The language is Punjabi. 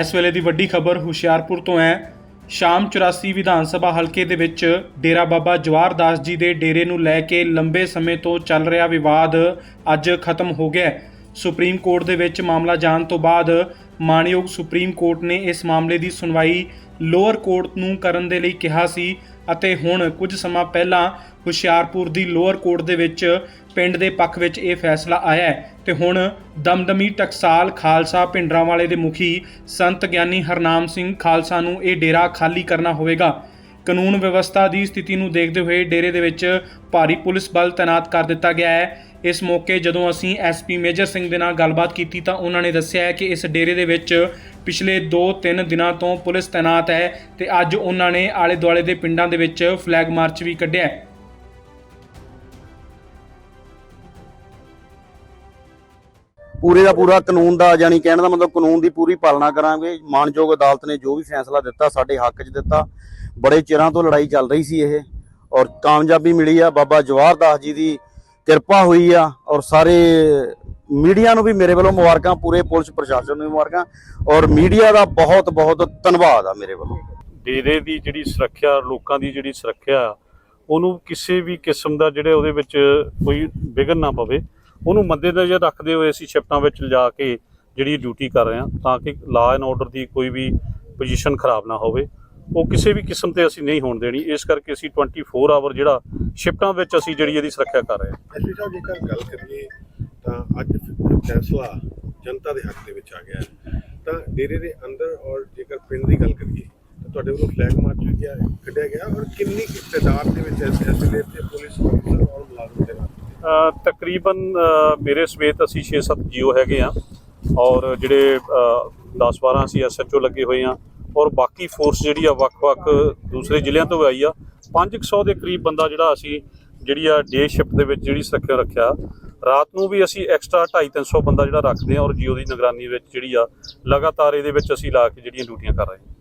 ਇਸ ਵੇਲੇ ਦੀ ਵੱਡੀ ਖਬਰ ਹੁਸ਼ਿਆਰਪੁਰ ਤੋਂ ਹੈ ਸ਼ਾਮ 84 ਵਿਧਾਨ ਸਭਾ ਹਲਕੇ ਦੇ ਵਿੱਚ ਡੇਰਾ ਬਾਬਾ ਜਵਾਹਰ ਦਾਸ ਜੀ ਦੇ ਡੇਰੇ ਨੂੰ ਲੈ ਕੇ ਲੰਬੇ ਸਮੇਂ ਤੋਂ ਚੱਲ ਰਿਹਾ ਵਿਵਾਦ ਅੱਜ ਖਤਮ ਹੋ ਗਿਆ ਹੈ। ਸੁਪਰੀਮ ਕੋਰਟ ਦੇ ਵਿੱਚ ਮਾਮਲਾ ਜਾਣ ਤੋਂ ਬਾਅਦ ਮਾਣਯੋਗ ਸੁਪਰੀਮ ਕੋਰਟ ਨੇ ਇਸ ਮਾਮਲੇ ਦੀ ਸੁਣਵਾਈ ਲੋਅਰ ਕੋਰਟ ਨੂੰ ਕਰਨ ਦੇ ਲਈ ਕਿਹਾ ਸੀ ਅਤੇ ਹੁਣ ਕੁਝ ਸਮਾਂ ਪਹਿਲਾਂ ਹੁਸ਼ਿਆਰਪੁਰ ਦੀ ਲੋਅਰ ਕੋਰਟ ਦੇ ਵਿੱਚ ਪਿੰਡ ਦੇ ਪੱਖ ਵਿੱਚ ਇਹ ਫੈਸਲਾ ਆਇਆ ਹੈ ਤੇ ਹੁਣ ਦਮਦਮੀ ਟਕਸਾਲ ਖਾਲਸਾ ਭਿੰਡਰਾਂਵਾਲੇ ਦੇ ਮੁਖੀ ਸੰਤ ਗਿਆਨੀ ਹਰਨਾਮ ਸਿੰਘ ਖਾਲਸਾ ਨੂੰ ਇਹ ਡੇਰਾ ਖਾਲੀ ਕਰਨਾ ਹੋਵੇਗਾ। ਕਾਨੂੰਨ ਵਿਵਸਥਾ ਦੀ ਸਥਿਤੀ ਨੂੰ ਦੇਖਦੇ ਹੋਏ ਡੇਰੇ ਦੇ ਵਿੱਚ ਭਾਰੀ ਪੁਲਿਸ ਬਲ ਤਾਇਨਾਤ ਕਰ ਦਿੱਤਾ ਗਿਆ ਹੈ। ਇਸ ਮੌਕੇ ਜਦੋਂ ਅਸੀਂ ਐਸਪੀ ਮੇਜਰ ਸਿੰਘ ਦੇ ਨਾਲ ਗੱਲਬਾਤ ਕੀਤੀ ਤਾਂ ਉਹਨਾਂ ਨੇ ਦੱਸਿਆ ਹੈ ਕਿ ਇਸ ਡੇਰੇ ਦੇ ਵਿੱਚ ਪਿਛਲੇ 2-3 ਦਿਨਾਂ ਤੋਂ ਪੁਲਿਸ ਤਾਇਨਾਤ ਹੈ ਤੇ ਅੱਜ ਉਹਨਾਂ ਨੇ ਆਲੇ ਦੁਆਲੇ ਦੇ ਪਿੰਡਾਂ ਦੇ ਵਿੱਚ ਫਲੈਗ ਮਾਰਚ ਵੀ ਕੱਢਿਆ ਹੈ। ਪੂਰੇ ਦਾ ਪੂਰਾ ਕਾਨੂੰਨ ਦਾ, ਯਾਨੀ ਕਹਿਣ ਦਾ ਮਤਲਬ ਕਾਨੂੰਨ ਦੀ ਪੂਰੀ ਪਾਲਣਾ ਕਰਾਂਗੇ। ਮਾਨਯੋਗ ਅਦਾਲਤ ਨੇ ਜੋ ਵੀ ਫੈਸਲਾ ਦਿੱਤਾ, ਸਾਡੇ ਹੱਕ 'ਚ ਦਿੱਤਾ। ਬੜੇ ਚਿਰਾਂ ਤੋਂ ਲੜਾਈ ਚੱਲ ਰਹੀ ਸੀ ਇਹ ਔਰ ਕਾਮਯਾਬੀ ਮਿਲੀ ਆ। ਬਾਬਾ ਜਵਾਹਰ ਦਾਸ ਜੀ ਦੀ ਕਿਰਪਾ ਹੋਈ ਆ ਔਰ ਸਾਰੇ ਮੀਡੀਆ ਨੂੰ ਵੀ ਮੇਰੇ ਵੱਲੋਂ ਮੁਬਾਰਕਾਂ, ਪੂਰੇ ਪੁਲਿਸ ਪ੍ਰਸ਼ਾਸਨ ਨੂੰ ਵੀ ਮੁਬਾਰਕਾਂ ਔਰ ਮੀਡੀਆ ਦਾ ਬਹੁਤ ਬਹੁਤ ਧੰਨਵਾਦ ਆ ਮੇਰੇ ਵੱਲੋਂ। ਡੇਰੇ ਦੀ ਜਿਹੜੀ ਸੁਰੱਖਿਆ, ਲੋਕਾਂ ਦੀ ਜਿਹੜੀ ਸੁਰੱਖਿਆ, ਉਹਨੂੰ ਕਿਸੇ ਵੀ ਕਿਸਮ ਦਾ ਜਿਹੜੇ ਉਹਦੇ ਵਿੱਚ ਕੋਈ ਵਿਘਨ ਨਾ ਪਵੇ, ਉਹਨੂੰ ਮੱਦੇਨਜ਼ਰ ਰੱਖਦੇ ਹੋਏ ਅਸੀਂ ਸ਼ਿਫਟਾਂ ਵਿੱਚ ਲਿਜਾ ਕੇ ਜਿਹੜੀ ਡਿਊਟੀ ਕਰ ਰਹੇ ਹਾਂ ਤਾਂ ਕਿ ਲਾ ਐਂਡ ਆਰਡਰ ਦੀ ਕੋਈ ਵੀ ਪੋਜੀਸ਼ਨ ਖਰਾਬ ਨਾ ਹੋਵੇ। ਉਹ ਕਿਸੇ ਵੀ ਕਿਸਮ ਤੇ ਅਸੀਂ ਨਹੀਂ ਹੋਣ ਦੇਣੀ। ਇਸ ਕਰਕੇ ਅਸੀਂ 24 ਆਵਰ ਜਿਹੜਾ ਸ਼ਿਫਟਾਂ ਵਿੱਚ ਅਸੀਂ ਜਿਹੜੀ ਇਹਦੀ ਸੁਰੱਖਿਆ ਕਰ ਰਹੇ ਹਾਂ। ਐਸਪੀ ਸਾਹਿਬ ਜੇਕਰ ਗੱਲ ਕਰੀਏ ਤਾਂ ਅੱਜ ਫੈਸਲਾ ਜਨਤਾ ਦੇ ਹੱਕ ਦੇ ਵਿੱਚ ਆ ਗਿਆ ਹੈ। ਤਾਂ ਡੇਰੇ ਦੇ ਅੰਦਰ ਔਰ ਜੇਕਰ ਪਿੰਡ ਦੀ ਗੱਲ ਕਰੀਏ ਤਾਂ ਤੁਹਾਡੇ ਵੱਲੋਂ ਫਲੈਗ ਮਾਰਚ ਵੀ ਗਿਆ ਕੱਢਿਆ ਗਿਆ ਔਰ ਕਿੰਨੀ ਕੁ ਤਾਦਾਦ ਦੇ ਵਿੱਚ ਵੇਲੇ ਤੇ ਪੁਲਿਸ ਅਫਸਰ ਔਰ ਮੁਲਾਜ਼ਮ ਦੇ ਨਾਲ? ਤਕਰੀਬਨ ਮੇਰੇ ਸਮੇਤ ਅਸੀਂ 6-7 ਜੀਓ ਹੈਗੇ ਆ ਔਰ ਜਿਹੜੇ 10-12 ਅਸੀਂ ਐਸਐਚਓ ਲੱਗੇ ਹੋਏ ਆ ਔਰ ਬਾਕੀ ਫੋਰਸ ਜਿਹੜੀ ਆ ਵੱਖ-ਵੱਖ ਦੂਸਰੇ ਜ਼ਿਲ੍ਹਿਆਂ ਤੋਂ ਆਈ ਆ। 500 ਦੇ ਕਰੀਬ ਬੰਦਾ ਜਿਹੜਾ ਅਸੀਂ ਜਿਹੜੀ ਆ ਡੇ ਸ਼ਿਫਟ ਦੇ ਵਿੱਚ ਜਿਹੜੀ ਸੁਰੱਖਿਆ ਰੱਖਿਆ। ਰਾਤ ਨੂੰ ਵੀ ਅਸੀਂ ਐਕਸਟਰਾ 250-300 ਬੰਦਾ ਜਿਹੜਾ ਰੱਖਦੇ ਆ ਔਰ ਜੀਓ ਦੀ ਨਿਗਰਾਨੀ ਵਿੱਚ ਜਿਹੜੀ ਆ, ਲਗਾਤਾਰ ਇਹਦੇ ਵਿੱਚ ਅਸੀਂ ਲਾ ਕੇ ਜਿਹੜੀਆਂ ਡਿਊਟੀਆਂ ਕਰ ਰਹੇ ਹਾਂ